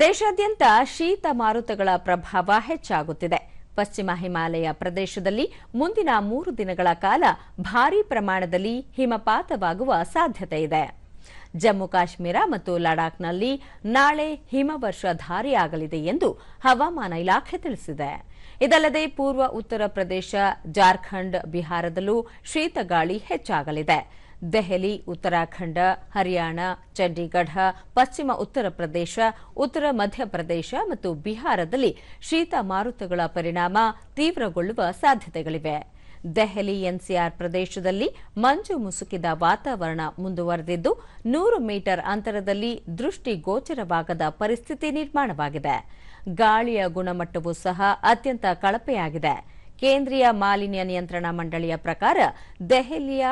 ದೇಶಾದ್ಯಂತ ಶೀತ ಮಾರುತಗಳ ಪ್ರಭಾವ ಹೆಚ್ಚಾಗುತ್ತಿದೆ. ಪಶ್ಚಿಮ ಹಿಮಾಲಯ ಪ್ರದೇಶದಲ್ಲಿ ಮುಂದಿನ ಮೂರು ದಿನಗಳ ಕಾಲ ಭಾರೀ ಪ್ರಮಾಣದಲ್ಲಿ ಹಿಮಪಾತವಾಗುವ ಸಾಧ್ಯತೆ ಇದೆ. ಜಮ್ಮು ಕಾಶ್ಮೀರ ಮತ್ತು ಲಡಾಖ್ನಲ್ಲಿ ನಾಳೆ ಹಿಮವರ್ಷ ಧಾರಿಯಾಗಲಿದೆ ಎಂದು ಹವಾಮಾನ ಇಲಾಖೆ ತಿಳಿಸಿದೆ. ಇದಲ್ಲದೆ ಪೂರ್ವ ಉತ್ತರ ಪ್ರದೇಶ, ಜಾರ್ಖಂಡ್, ಬಿಹಾರದಲ್ಲೂ ಶೀತಗಾಳಿ ಹೆಚ್ಚಾಗಲಿದೆ. ದೆಹಲಿ, ಉತ್ತರಾಖಂಡ, ಹರಿಯಾಣ, ಚಂಡೀಗಢ, ಪಶ್ಚಿಮ ಉತ್ತರ ಪ್ರದೇಶ, ಉತ್ತರ ಮಧ್ಯಪ್ರದೇಶ ಮತ್ತು ಬಿಹಾರದಲ್ಲಿ ಶೀತ ಮಾರುತಗಳ ಪರಿಣಾಮ ತೀವ್ರಗೊಳ್ಳುವ ಸಾಧ್ಯತೆಗಳಿವೆ. ದೆಹಲಿ ಎನ್ಸಿಆರ್ ಪ್ರದೇಶದಲ್ಲಿ ಮಂಜು ಮುಸುಕಿದ ವಾತಾವರಣ ಮುಂದುವರೆದಿದ್ದು, ನೂರು ಮೀಟರ್ ಅಂತರದಲ್ಲಿ ದೃಷ್ಟಿ ಗೋಚರವಾಗದ ಪರಿಸ್ಥಿತಿ ನಿರ್ಮಾಣವಾಗಿದೆ. ಗಾಳಿಯ ಗುಣಮಟ್ಟವೂ ಸಹ ಅತ್ಯಂತ ಕಳಪೆಯಾಗಿದೆ. ಕೇಂದ್ರೀಯ ಮಾಲಿನ್ಯ ನಿಯಂತ್ರಣ ಮಂಡಳಿಯ ಪ್ರಕಾರ ದೆಹಲಿಯ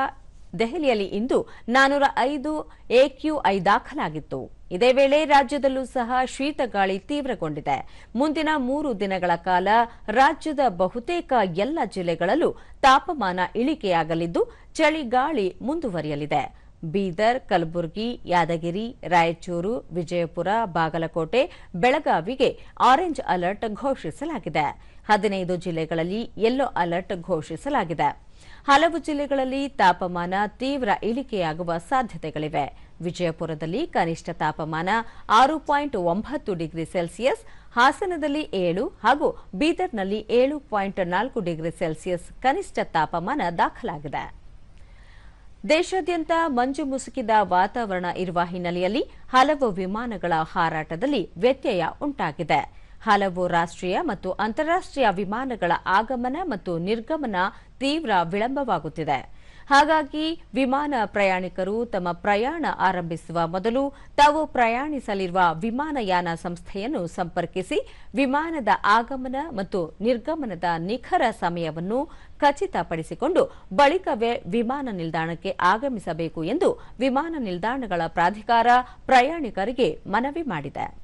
ದೆಹಲಿಯಲ್ಲಿ ಇಂದು ನಾನೂರ ಐದು ಎಕ್ಯೂಐ ದಾಖಲಾಗಿತ್ತು. ಇದೇ ವೇಳೆ ರಾಜ್ಯದಲ್ಲೂ ಸಹ ಶೀತಗಾಳಿ ತೀವ್ರಗೊಂಡಿದೆ. ಮುಂದಿನ ಮೂರು ದಿನಗಳ ಕಾಲ ರಾಜ್ಯದ ಬಹುತೇಕ ಎಲ್ಲ ಜಿಲ್ಲೆಗಳಲ್ಲೂ ತಾಪಮಾನ ಇಳಿಕೆಯಾಗಲಿದ್ದು ಚಳಿಗಾಳಿ ಮುಂದುವರಿಯಲಿದೆ. ಬೀದರ್, ಕಲಬುರಗಿ, ಯಾದಗಿರಿ, ರಾಯಚೂರು, ವಿಜಯಪುರ, ಬಾಗಲಕೋಟೆ, ಬೆಳಗಾವಿಗೆ ಆರೆಂಜ್ ಅಲರ್ಟ್ ಘೋಷಿಸಲಾಗಿದೆ. ಹದಿನೈದು ಜಿಲ್ಲೆಗಳಲ್ಲಿ ಯೆಲ್ಲೋ ಅಲರ್ಟ್ ಘೋಷಿಸಲಾಗಿದೆ. ಹಲವು ಜಿಲ್ಲೆಗಳಲ್ಲಿ ತಾಪಮಾನ ತೀವ್ರ ಇಳಿಕೆಯಾಗುವ ಸಾಧ್ಯತೆಗಳಿವೆ. ವಿಜಯಪುರದಲ್ಲಿ ಕನಿಷ್ಠ ತಾಪಮಾನ ಆರು ಪಾಯಿಂಟ್ ಒಂಬತ್ತು ಡಿಗ್ರಿ ಸೆಲ್ಸಿಯಸ್, ಹಾಸನದಲ್ಲಿ ಏಳು ಹಾಗೂ ಬೀದರ್ನಲ್ಲಿ ಏಳು ಪಾಯಿಂಟ್ ನಾಲ್ಕು ಡಿಗ್ರಿ ಸೆಲ್ಸಿಯಸ್ ಕನಿಷ್ಠ ತಾಪಮಾನ ದಾಖಲಾಗಿದೆ. ದೇಶಾದ್ಯಂತ ಮಂಜು ಮುಸುಕಿದ ವಾತಾವರಣ ಇರುವ ಹಿನ್ನೆಲೆಯಲ್ಲಿ ಹಲವು ವಿಮಾನಗಳ ಹಾರಾಟದಲ್ಲಿ ವ್ಯತ್ಯಯ ಉಂಟಾಗಿದೆ. ಹಲವು ರಾಷ್ಟ್ರೀಯ ಮತ್ತು ಅಂತಾರಾಷ್ಟ್ರೀಯ ವಿಮಾನಗಳ ಆಗಮನ ಮತ್ತು ನಿರ್ಗಮನ ತೀವ್ರ ವಿಳಂಬವಾಗುತ್ತಿದೆ. ಹಾಗಾಗಿ ವಿಮಾನ ಪ್ರಯಾಣಿಕರು ತಮ್ಮ ಪ್ರಯಾಣ ಆರಂಭಿಸುವ ಮೊದಲು ತಾವು ಪ್ರಯಾಣಿಸಲಿರುವ ವಿಮಾನಯಾನ ಸಂಸ್ಥೆಯನ್ನು ಸಂಪರ್ಕಿಸಿ ವಿಮಾನದ ಆಗಮನ ಮತ್ತು ನಿರ್ಗಮನದ ನಿಖರ ಸಮಯವನ್ನು ಖಚಿತಪಡಿಸಿಕೊಂಡು ಬಳಿಕವೇ ವಿಮಾನ ನಿಲ್ದಾಣಕ್ಕೆ ಆಗಮಿಸಬೇಕು ಎಂದು ವಿಮಾನ ನಿಲ್ದಾಣಗಳ ಪ್ರಾಧಿಕಾರ ಪ್ರಯಾಣಿಕರಿಗೆ ಮನವಿ ಮಾಡಿದೆ.